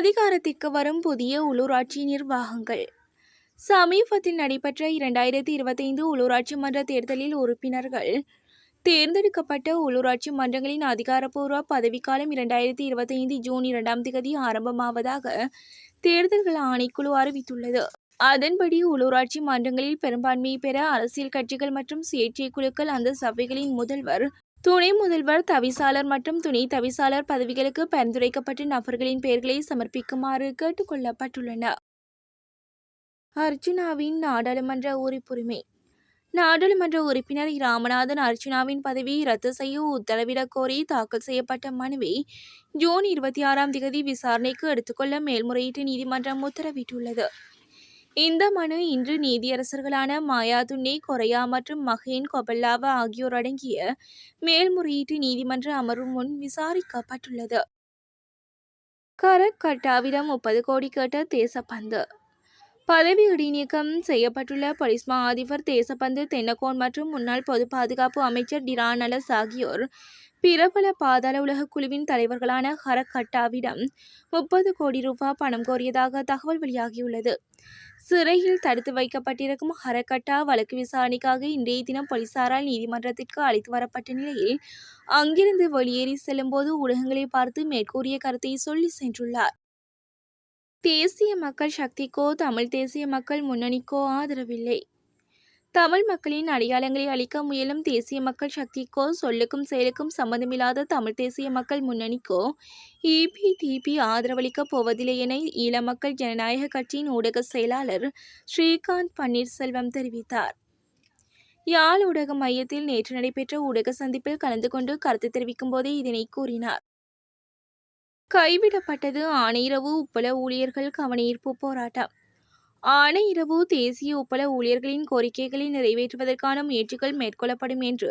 அதிகாரத்திற்கு வரும் புதிய உள்ளூராட்சி நிர்வாகங்கள். சமீபத்தில் நடைபெற்ற இரண்டாயிரத்தி இருபத்தைந்து உள்ளூராட்சி மன்ற தேர்தலில் உறுப்பினர்கள் தேர்ந்தெடுக்கப்பட்ட உள்ளூராட்சி மன்றங்களின் அதிகாரப்பூர்வ பதவிக்காலம் இரண்டாயிரத்தி இருபத்தைந்து ஜூன் இரண்டாம் தேதி ஆரம்பமாவதாக தேர்தல்கள் ஆணைக்குழு அறிவித்துள்ளது. அதன்படி உள்ளூராட்சி மன்றங்களில் பெரும்பான்மையை பெற அரசியல் கட்சிகள் மற்றும் சுயேட்சை குழுக்கள் அந்த சபைகளின் முதல்வர் துணை முதல்வர் தவிசாளர் மற்றும் துணை தவிசாளர் பதவிகளுக்கு பரிந்துரைக்கப்பட்ட நபர்களின் பெயர்களை சமர்ப்பிக்குமாறு கேட்டுக்கொள்ளப்பட்டுள்ளன அர்ஜுனாவின் நாடாளுமன்ற உறுப்புரிமை. நாடாளுமன்ற உறுப்பினர் ராமநாதன் அர்ஜுனாவின் பதவியை ரத்து செய்ய உத்தரவிடக் கோரி தாக்கல் செய்யப்பட்ட மனுவை ஜூன் இருபத்தி ஆறாம் தேதி விசாரணைக்கு எடுத்துக்கொள்ள மேல்முறையீட்டு நீதிமன்றம் உத்தரவிட்டுள்ளது. இந்த மனு இன்று நீதியரசர்களான மாயாதுண்ணே கொரையா மற்றும் மகேன் கொபல்லாவா ஆகியோர் அடங்கிய மேல்முறையீட்டு நீதிமன்ற அமர்வு முன் விசாரிக்கப்பட்டுள்ளது. கரக் கட்டாவிடம் முப்பது கோடி கேட்ட தேசப்பந்து பதவி இடைநீக்கம் செய்யப்பட்டுள்ள பொலிஸ்மா அதிபர் தேசபந்து தென்னகோன் மற்றும் முன்னாள் பொது பாதுகாப்பு அமைச்சர் டிரானலஸ் ஆகியோர் பிரபல பாதாள உலக குழுவின் தலைவர்களான ஹரகட்டாவிடம் முப்பது கோடி ரூபாய் பணம் கோரியதாக தகவல் வெளியாகியுள்ளது. சிறையில் தடுத்து வைக்கப்பட்டிருக்கும் ஹரக்கட்டா வழக்கு விசாரணைக்காக இன்றைய தினம் போலீசாரால் நீதிமன்றத்திற்கு அழைத்து வரப்பட்ட நிலையில் அங்கிருந்து வெளியேறி செல்லும்போது ஊடகங்களை பார்த்து மேற்கூறிய கருத்தை சொல்லி சென்றுள்ளார். தேசிய மக்கள் சக்திக்கோ தமிழ் தேசிய மக்கள் முன்னணிக்கோ ஆதரவில்லை. தமிழ் மக்களின் அடையாளங்களை அளிக்க முயலும் தேசிய மக்கள் சக்திக்கோ சொல்லுக்கும் செயலுக்கும் சம்மந்தமில்லாத தமிழ் தேசிய மக்கள் முன்னணிக்கோ இபிடிபி ஆதரவளிக்கப் போவதில்லை என ஈழ மக்கள் ஜனநாயக கட்சியின் ஊடக செயலாளர் ஸ்ரீகாந்த் பன்னீர்செல்வம் தெரிவித்தார். யாழ் ஊடக மையத்தில் நேற்று நடைபெற்ற ஊடக சந்திப்பில் கலந்து கொண்டு கருத்து தெரிவிக்கும் போதே இதனை கூறினார். கைவிடப்பட்டது. ஆணையிரவு உப்பள ஊழியர்கள் கவனஈர்ப்பு போராட்டம். ஆணையிரவு தேசிய உப்பள ஊழியர்களின் கோரிக்கைகளை நிறைவேற்றுவதற்கான முயற்சிகள் மேற்கொள்ளப்படும் என்று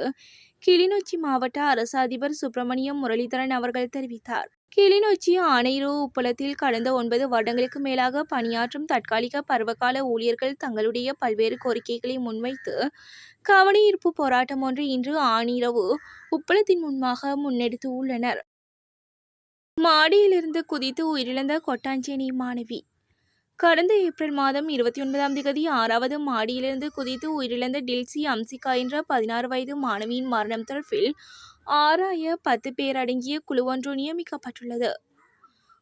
கிளிநொச்சி மாவட்ட அரசு அதிபர் சுப்பிரமணியம் முரளிதரன் அவர்கள் தெரிவித்தார். கிளிநொச்சி ஆணையிரவு உப்பளத்தில் கடந்த ஒன்பது வருடங்களுக்கு மேலாக பணியாற்றும் தற்காலிக பருவகால ஊழியர்கள் தங்களுடைய பல்வேறு கோரிக்கைகளை முன்வைத்து கவனஈர்ப்பு போராட்டம் ஒன்று இன்று ஆணிரவு உப்பளத்தின் முன்பாக முன்னெடுத்து உள்ளனர். மாடியிலிருந்து குதித்து உயிரிழந்த கொட்டாஞ்சேனி மாணவி. கடந்த ஏப்ரல் மாதம் இருபத்தி ஒன்பதாம் தேதி ஆறாவது மாடியிலிருந்து குதித்து உயிரிழந்த டில்சி அம்சிகா என்ற பதினாறு வயது மாணவியின் மரணம் தொடர்பில் ஆராய பத்து பேர் அடங்கிய குழு ஒன்று நியமிக்கப்பட்டுள்ளது.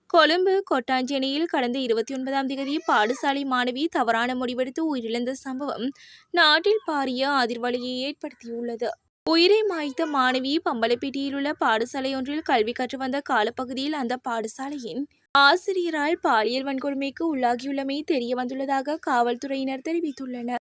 கொழும்பு கொட்டாஞ்சேனியில் கடந்த இருபத்தி ஒன்பதாம் தேதி பாடசாலை மாணவி தவறான முடிவெடுத்து உயிரிழந்த சம்பவம் நாட்டில் பாரிய அதிர்வலையை ஏற்படுத்தியுள்ளது. உயிரை மாய்த்த மாணவி பம்பலப்பேட்டையில் உள்ள பாடசாலை ஒன்றில் கல்வி கற்று வந்த காலப்பகுதியில் அந்த பாடசாலையின் ஆசிரியரால் பாலியல் வன்கொடுமைக்கு உள்ளாகியுள்ளமை தெரிய வந்துள்ளதாக காவல்துறையினர் தெரிவித்துள்ளனர்.